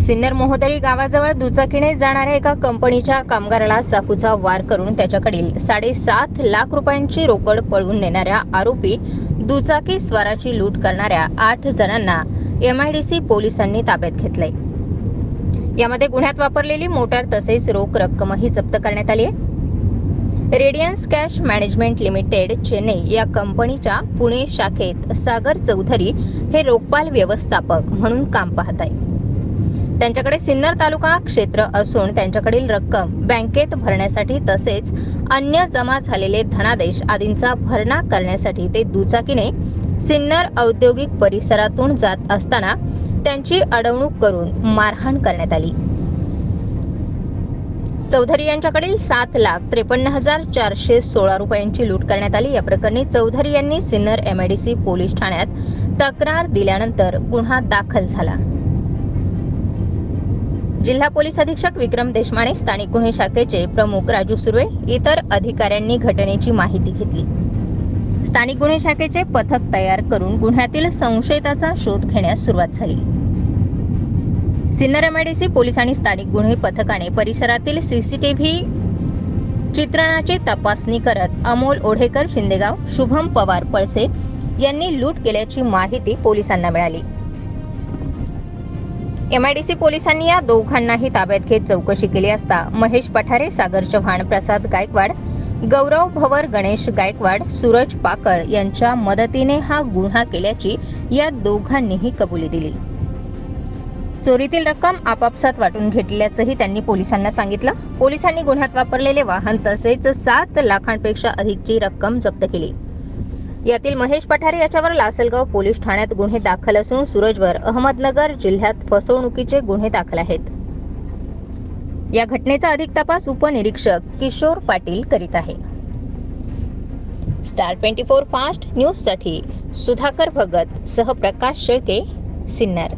सिन्नर मोहदरी गावाजवळ दुचाकीने जाणाऱ्या एका कंपनीच्या कामगाराला चाकूचा वार करून त्याच्याकडील साडेसात लाख रुपयांची रोकड पळवून नेणाऱ्या आरोपी दुचाकी स्वाराची लूट करणाऱ्या आठ जणांना एमआयडीसी पोलिसांनी ताब्यात घेतलंय. यामध्ये गुन्ह्यात वापरलेली मोटार तसेच रोख रक्कमही जप्त करण्यात आली आहे. Radiance cash management limited Chennai या कंपनीच्या पुणे शाखेत सागर चौधरी हे रोखपाल व्यवस्थापक म्हणून काम पाहत आहे. त्यांच्याकडे सिन्नर तालुका क्षेत्र असून त्यांच्याकडील रक्कम बँकेत भरण्यासाठी तसेच अन्य जमा झालेले धनादेश आदींचा भरणा करण्यासाठी ते दुचाकीने सिन्नर औद्योगिक परिसरातून जात असताना त्यांची अडवणूक करून मारहाण करण्यात आली. चौधरी यांच्याकडील सात लाख त्रेपन्न हजार चारशे सोळा रुपयांची लूट करण्यात आली. या प्रकरणी चौधरी यांनी सिन्नर एमआयडीसी पोलीस ठाण्यात तक्रार दिल्यानंतर गुन्हा दाखल झाला. जिल्हा पोलीस अधीक्षक विक्रम देशमाने स्थानिक गुन्हे शाखेचे प्रमुख राजू सुर्वे इतर अधिकाऱ्यांनी घटनेची माहिती घेतली. स्थानिक गुन्हे शाखेचे पथक तयार करून गुन्ह्यातील संशयिताचा शोध घेण्यास सुरुवात झाली. सिन्नर एमआयडीसी पोलीस आणि स्थानिक गुन्हे पथकाने परिसरातील सीसीटीव्ही चित्रणाची तपासणी करत अमोल ओढेकर शिंदेगाव शुभम पवार पळसे यांनी लूट केल्याची माहिती पोलिसांना मिळाली. एमआयडीसी पोलिसांनी या दोघांनाही ताब्यात घेत चौकशी केली असता महेश पठारे सागर चव्हाण प्रसाद गायकवाड गौरव भवर गणेश गायकवाड सूरज पाकळ यांच्या मदतीने हा गुन्हा केल्याची या दोघांनीही कबुली दिली. चोरीतील रक्कम आपापसात वाटून घेतल्याचंही त्यांनी पोलिसांना सांगितलं. पोलिसांनी गुन्ह्यात वापरलेले वाहन तसेच सात लाखांपेक्षा अधिकची रक्कम जप्त केली. यातील महेश पठारे याच्यावर लासलगाव पोलीस ठाण्यात गुन्हे दाखल असून सूरजवर अहमदनगर जिल्ह्यात फसवणुकीचे गुन्हे दाखल आहेत. या घटनेचा अधिक तपास उपनिरीक्षक किशोर पाटील करीत आहे. स्टार ट्वेंटी फोर फास्ट न्यूजसाठी सुधाकर भगत सह प्रकाश शेळके सिन्नर.